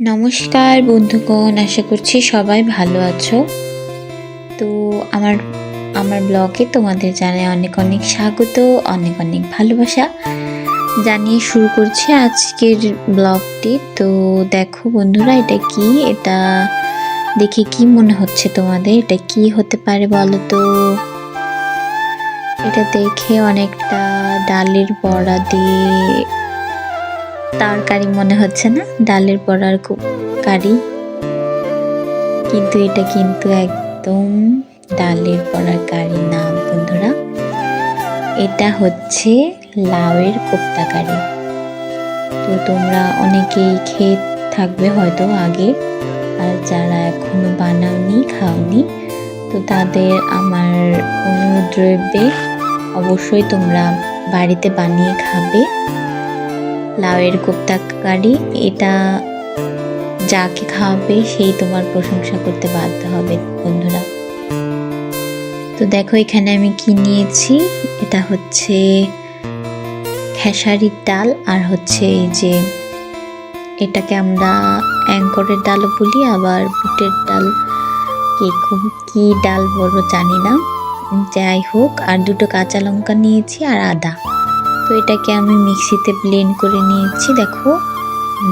নমস্কার বন্ধুগণ, আশা করছি সবাই ভালো আছো। তো আমার আমার ব্লগে তোমাদের জানাই অনেক অনেক স্বাগত, অনেক অনেক ভালোবাসা। জানিয়ে শুরু করছি আজকের ব্লগটি। তো দেখো বন্ধুরা, এটা কি? এটা দেখে কি মনে হচ্ছে তোমাদের? এটা কি হতে পারে বলো তো এটা দেখে অনেকটা ডালের বড়া দিয়ে তরকারি মনে হচ্ছে না, ডালের বড়ার কু- কারি। কিন্তু এটা কিন্তু একদম ডালের বড়ার কারি না, বন্ধুরা। এটা হচ্ছে লাউয়ের কোপ্তা কারি। তো তোমরা অনেকেই খেয়ে থাকবে হয়তো আগে, আর যারা এখনও বানাওনি, খাওনি, তো তাদের আমার অনুরোধ রইবে, অবশ্যই তোমরা বাড়িতে বানিয়ে খাবে। লাউয়ের কোপ্তা কারি, এটা যাকে খাওয়াবে সেই তোমার প্রশংসা করতে বাধ্য হবে, বন্ধুরা। তো দেখো, এখানে আমি কি নিয়েছি? এটা হচ্ছে খেসারির ডাল আর হচ্ছে এই যে এটাকে আমরা অ্যাঙ্করের ডালও বলি, আবার বুটের ডাল, কে কো- ডাল বড় জানি না। যাই হোক, আর দুটো কাঁচা লঙ্কা নিয়েছি আর আদা। তো এটাকে আমি মিক্সিতে ব্লেন্ড করে নিয়েছি, দেখো।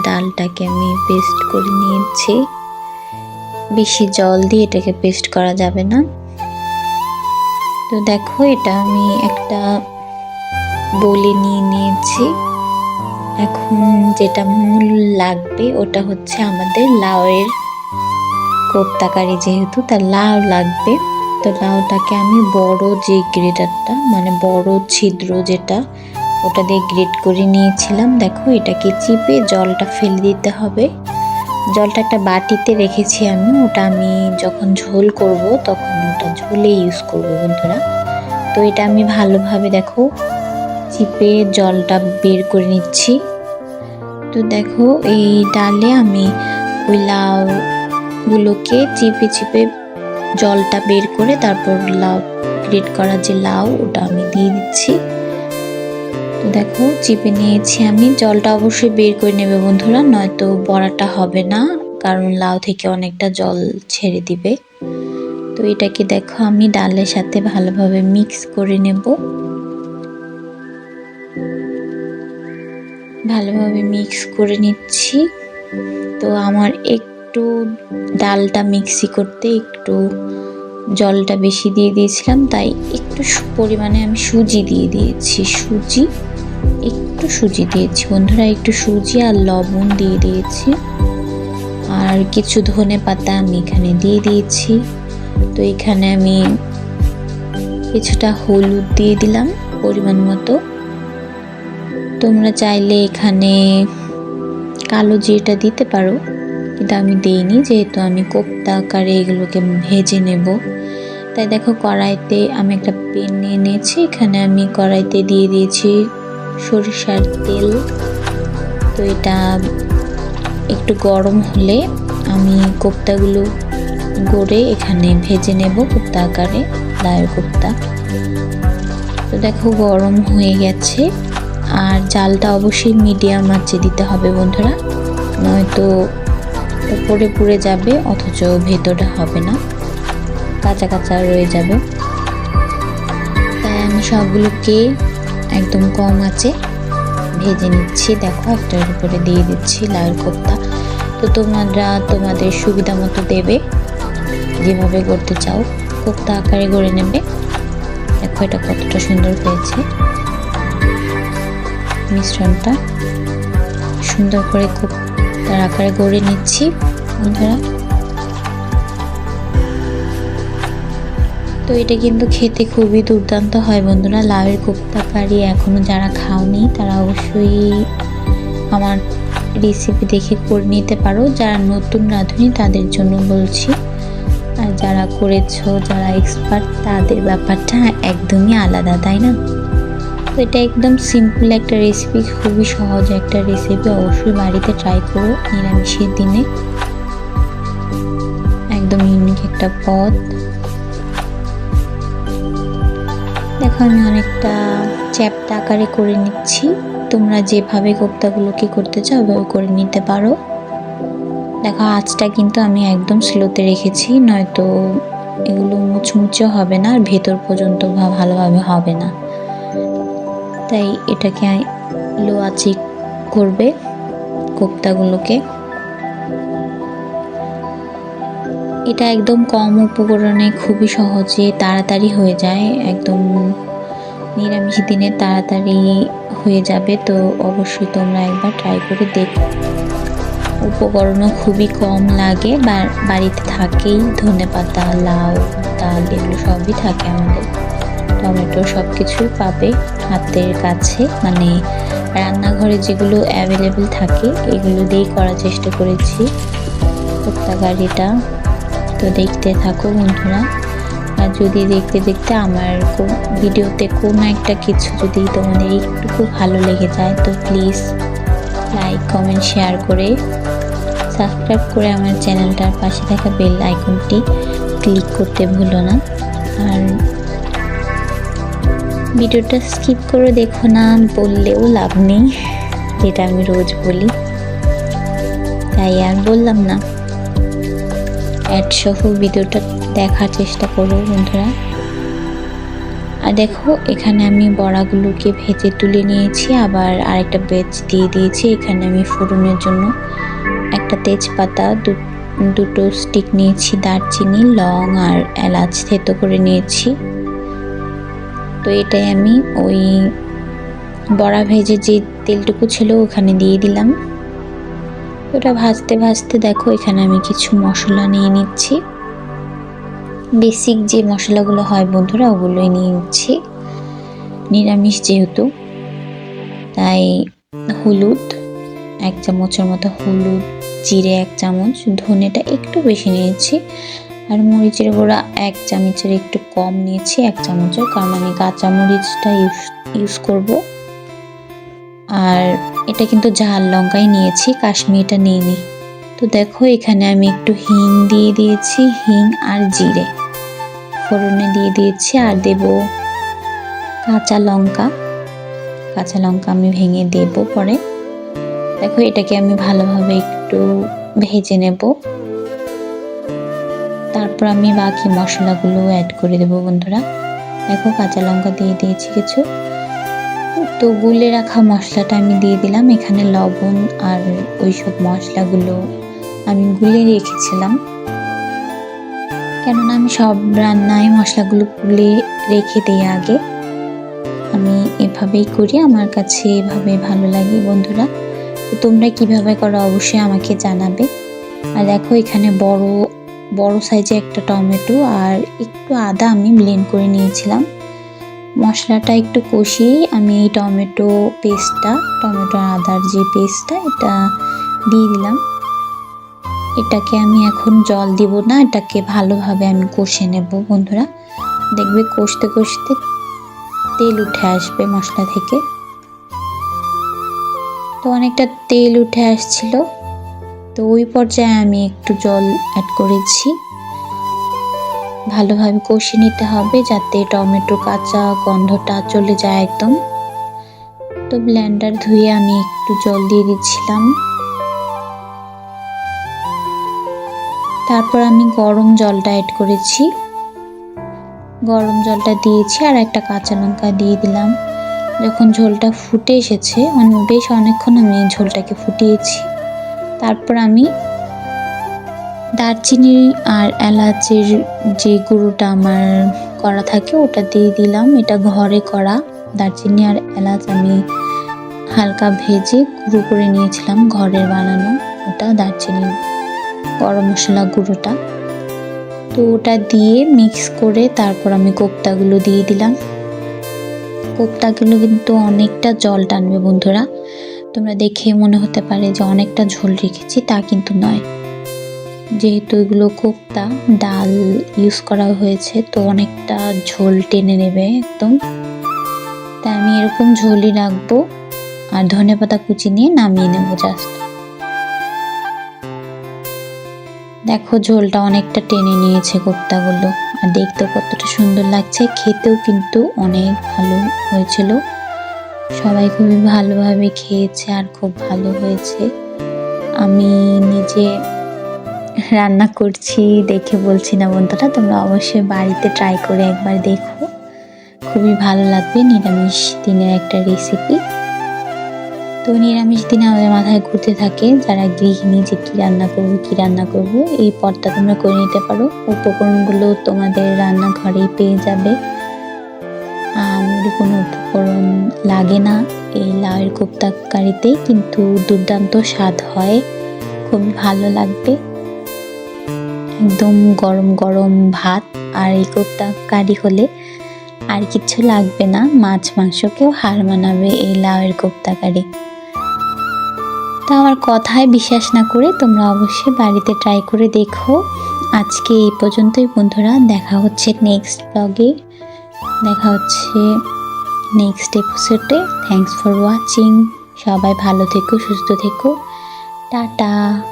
ডালটাকে আমি পেস্ট করে নিয়েছি। বেশি জল দিয়ে এটাকে পেস্ট করা যাবে না। তো দেখো, এটা আমি একটা বলে নিয়ে নিয়েছি। এখন যেটা মূল লাগবে, ওটা হচ্ছে আমাদের লাউয়ের কোপ্তাকারি যেহেতু তার লাউ লাগবে। তো লাউটাকে আমি বড় যে গ্রেটারটা মানে বড় ছিদ্র যেটা ওটা দিয়ে গ্রেট করে নিয়েছিলাম। দেখো, এটাকে চিপে জলটা ফেলে দিতে হবে। জলটা একটা বাটিতে রেখেছি আমি। ওটা আমি যখন ঝোল করব, তখন ওটা ঝোলে ইউজ করব বন্ধুরা। তো এটা আমি ভালোভাবে দেখো, চিপে জলটা বের করে নিচ্ছি। তো দেখো, এই ডালে আমি ওই লাউগুলোকে চিপে চিপে জলটা বের করে তারপর লাউ, গ্রেট করা যে লাউ, ওটা আমি দিয়ে দিচ্ছি। দেখো, চিপে নিয়েছি আমি। জলটা অবশ্যই বের করে নেবে বন্ধুরা, নয়তো বড়াটা হবে না, কারণ লাউ থেকে অনেকটা জল ছেড়ে দিবে। তো এটাকে দেখো, আমি ডালের সাথে ভালোভাবে মিক্স করে নেব। ভালোভাবে মিক্স করে নিচ্ছি। তো আমার একটু ডালটা মিক্সি করতে একটু জলটা বেশি দিয়ে দিয়েছিলাম, তাই একটু পরিমাণে আমি সুজি দিয়ে দিয়েছি, সুজি। একটু সুজি দিয়েছি। বন্ধুরা, একটু সুজি আর লবণ দিয়ে দিয়েছি। আর কিছু ধনে পাতা আমি এখানে দিয়ে দিয়েছি। তো এখানে আমি কিছুটা হলুদ দিয়ে দিলাম পরিমাণ মতো। তোমরা চাইলে এখানে কালো জিরেটা দিতে পারো, কিন্তু আমি দিইনি, যেহেতু আমি কোপ্তা আকারে এগুলোকে ভেজে নেব। তাই দেখো, কড়াইতে আমি একটা পেন নিয়ে নিয়েছি। এখানে আমি কড়াইতে দিয়ে দিয়েছি সরিষার তেল। তো এটা একটু গরম হলে আমি কোপ্তাগুলো গড়ে এখানে ভেজে নেব কোপ্তা আকারে লায়ের কোপ্তা। তো দেখো গরম হয়ে গেছে। আর জালটা অবশ্যই মিডিয়াম আঁচে দিতে হবে বন্ধুরা, নয়তো উপরে পুড়ে যাবে, অথচ ভেতরটা হবে না। কাঁচা কাঁচা রয়ে যাবে। তাই আমি সবগুলোকে একদম কম আছে। ভেজে নিচ্ছি, দেখো একটার উপরে দিয়ে দিচ্ছি লাল কোপ্তা। তো তোমরা, তোমাদের সুবিধা মতো দেবে। যেভাবে করতে চাও, কোপ্তা আকারে গড়ে নেবে। দেখো এটা কতটা সুন্দর হয়েছে। মিশ্রণটা সুন্দর করে কোপ্তার আকারে গড়ে নিচ্ছি। বন্ধুরা তো এটা কিন্তু খেতে খুবই দুর্দান্ত হয় বন্ধুরা। লাউয়ের কোপ্তা কারি এখনও যারা খাওনি, তারা অবশ্যই আমার রেসিপি দেখে করে নিতে পারো। যারা নতুন রাঁধুনি, তাদের জন্য বলছি। আর যারা করেছ, যারা এক্সপার্ট তাদের ব্যাপারটা একদমই আলাদা, তাই না? তো এটা একদম সিম্পল একটা রেসিপি খুবই সহজ একটা রেসিপি অবশ্যই বাড়িতে ট্রাই করো, নিরামিষের দিনে। একদম ইউনিক একটা পদ। আমি অনেকটা চ্যাপ্টা আকারে করে নিচ্ছি। তোমরা যেভাবে কোপ্তাগুলোকে করতে চাও ওইভাবে করে নিতে পারো। দেখো, আঁচটা কিন্তু আমি একদম স্লোতে রেখেছি, নয়তো এগুলো মুচমুচে হবে না, আর ভেতর পর্যন্ত ভালোভাবে হবে না। তাই এটাকে লো আঁচি করবে কোপ্তাগুলোকে। এটা একদম কম উপকরণে খুবই সহজে তাড়াতাড়ি হয়ে যায়, একদম নিরামিষ দিনে তাড়াতাড়ি হয়ে যাবে, তো অবশ্যই তোমরা একবার ট্রাই করে দেখো। উপকরণও খুবই কম লাগে বাড়িতে থাকেই ধনে পাতা, লাউ, ডাল এগুলো সবই থাকে আমাদের। টমেটো সব কিছুই পাবে হাতের কাছে মানে রান্নাঘরে যেগুলো অ্যাভেলেবেল থাকে, এগুলো দিয়েই করার চেষ্টা করেছি। গাড়িটা তো দেখতে থাকো বন্ধুরা। আর যদি দেখতে দেখতে আমার ভিডিওতে কোনো একটা কিছু যদি তোমাদের একটুকু ভালো লেগে যায়, তো প্লিজ লাইক কমেন্ট শেয়ার করে সাবস্ক্রাইব করে আমার চ্যানেলটার পাশে থাকা বেল আইকনটি ক্লিক করতে ভুলো না। আর ভিডিওটা স্কিপ করে দেখো না, বললেও লাভ নেই। যেটা আমি রোজ বলি। তাই আর বললাম না। অ্যাড সহ ভিডিওটা দেখার চেষ্টা করো বন্ধুরা। আর দেখো, এখানে আমি বড়াগুলোকে ভেজে তুলে নিয়েছি, আবার আরেকটা বেচ দিয়ে দিয়েছি। এখানে আমি ফোড়নের জন্য একটা তেজপাতা দুটো স্টিক নিয়েছি, দারচিনি, লং আর এলাচ থেতো করে নিয়েছি। তো এটাই আমি ওই বড়া ভেজে যে তেলটুকু ছিল ওখানে দিয়ে দিলাম। ওটা ভাজতে ভাজতে দেখো, এখানে আমি কিছু মশলা নিয়ে নিচ্ছি। বেসিক যে মশলাগুলো হয় বন্ধুরা, ওগুলোই নিয়ে নিচ্ছি। নিরামিষ যেহেতু, তাই হলুদ, এক চামচের মতো হলুদ, জিরে এক চামচ, ধনেটা একটু বেশি নিয়েছি। আর মরিচের গুঁড়া এক চামচের একটু কম নিয়েছি, এক চামচের, কারণ আমি কাঁচা মরিচটা ইউজ ইউজ করব। আর এটা কিন্তু ঝাল লঙ্কাই নিয়েছি, কাশ্মীরটা নিইনি তো দেখো, এখানে আমি একটু হিং দিয়ে দিয়েছি, হিং আর জিরে। ফোড়নে দিয়ে দিয়েছি আর দেব কাঁচা লঙ্কা। কাঁচা লঙ্কা আমি ভেঙে দেব পরে। দেখো, এটাকে আমি ভালোভাবে একটু ভেজে নেব। তারপর আমি বাকি মশলাগুলো অ্যাড করে দেবো বন্ধুরা। দেখো, কাঁচা লঙ্কা দিয়ে দিয়েছি কিছু। তো গুলে রাখা মশলাটা আমি দিয়ে দিলাম। এখানে লবণ আর ওইসব মশলাগুলো আমি গুলে রেখেছিলাম। কেননা আমি সব রান্নায় মশলাগুলো গুলে রেখে দিই আগে। আমি এভাবেই করি, আমার কাছে এভাবে ভালো লাগে বন্ধুরা। তো তোমরা কীভাবে করো অবশ্যই আমাকে জানাবে। আর দেখো, এখানে বড় বড় সাইজে একটা টমেটো আর একটু আদা আমি ব্লেন্ড করে নিয়েছিলাম। মশলাটা একটু কষিয়েই আমি এই টমেটো পেস্টটা টমেটো আদার যে পেস্টটা, এটা দিয়ে দিলাম। এটাকে আমি এখন জল দিব না, এটাকে ভালোভাবে আমি কষে নেব বন্ধুরা। দেখবে কষতে কষতে তেল উঠে আসবে মশলা থেকে। তো অনেকটা তেল উঠে আসছিল। তো ওই পর্যায়ে আমি একটু জল অ্যাড করেছি। ভালোভাবে কষে নিতে হবে যাতে টমেটো কাঁচা গন্ধটা চলে যায় একদম। তো ব্লেন্ডার ধুয়ে আমি একটু জল দিয়ে দিচ্ছিলাম। তারপর আমি গরম জলটা অ্যাড করেছি। গরম জলটা দিয়েছি আর একটা কাঁচা লঙ্কা দিয়ে দিলাম। যখন ঝোলটা ফুটে এসেছে অনেক বেশ অনেকক্ষণ আমি ঝোলটাকে ফুটিয়েছি। তারপর আমি দারচিনি আর এলাচের যে গুঁড়োটা আমার করা থাকে, ওটা দিয়ে দিলাম। এটা ঘরে করা দারচিনি আর এলাচ আমি হালকা ভেজে গুঁড়ো করে নিয়েছিলাম ঘরের বানানো ওটা দারচিনি গরম মশলা গুঁড়োটা। তো ওটা দিয়ে মিক্স করে তারপর আমি কোপ্তাগুলো দিয়ে দিলাম। কোপ্তাগুলো কিন্তু অনেকটা জল টানবে বন্ধুরা। তোমরা দেখে মনে হতে পারে যে অনেকটা ঝোল রেখেছি, তা কিন্তু নয়। যেহেতু এগুলো কোপ্তা, ডাল ইউজ করা হয়েছে, তো অনেকটা ঝোল টেনে নেবে একদম। তাই আমি এরকম ঝোলই রাখব আর ধনে পাতা কুচি নিয়ে নামিয়ে নেব জাস্ট দেখো ঝোলটা অনেকটা টেনে নিয়েছে কোপ্তাগুলো, আর দেখতেও কতটা সুন্দর লাগছে, খেতেও কিন্তু অনেক ভালো হয়েছিল। সবাই খুবই ভালোভাবে খেয়েছে আর খুব ভালো হয়েছে। আমি নিজে রান্না করছি, দেখে বলছি, না বন্ধুরা, তোমরা অবশ্যই বাড়িতে ট্রাই করে একবার দেখো। খুবই ভালো লাগবে নিরামিষ দিনের একটা রেসিপি তো নিরামিষ দিনে আমাদের মাথায় ঘুরতে থাকে যারা গৃহিণী যে কী রান্না করব, কী রান্না করব, এই পদটা তোমরা করে নিতে পারো। উপকরণগুলো তোমাদের রান্নাঘরেই পেয়ে যাবে। আর কোনো উপকরণ লাগে না এই লাউয়ের কোপ্তা কারিতে কিন্তু দুর্দান্ত স্বাদ হয়, খুবই ভালো লাগবে। একদম গরম গরম ভাত আর এই কোপ্তা কারি হলে আর কিছু লাগবে না। মাছ মাংসকেও হার মানাবে এই লাউয়ের কোপ্তা কারি। তা আমার কথায় বিশ্বাস না করে তোমরা অবশ্যই বাড়িতে ট্রাই করে দেখো। আজকে এই পর্যন্তই বন্ধুরা, দেখা হচ্ছে নেক্সট ব্লগে দেখা হচ্ছে নেক্সট এপিসোডে থ্যাংকস ফর ওয়াচিং সবাই ভালো থেকো, সুস্থ থেকো। টাটা।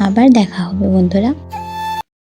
আবার দেখা হবে বন্ধুরা।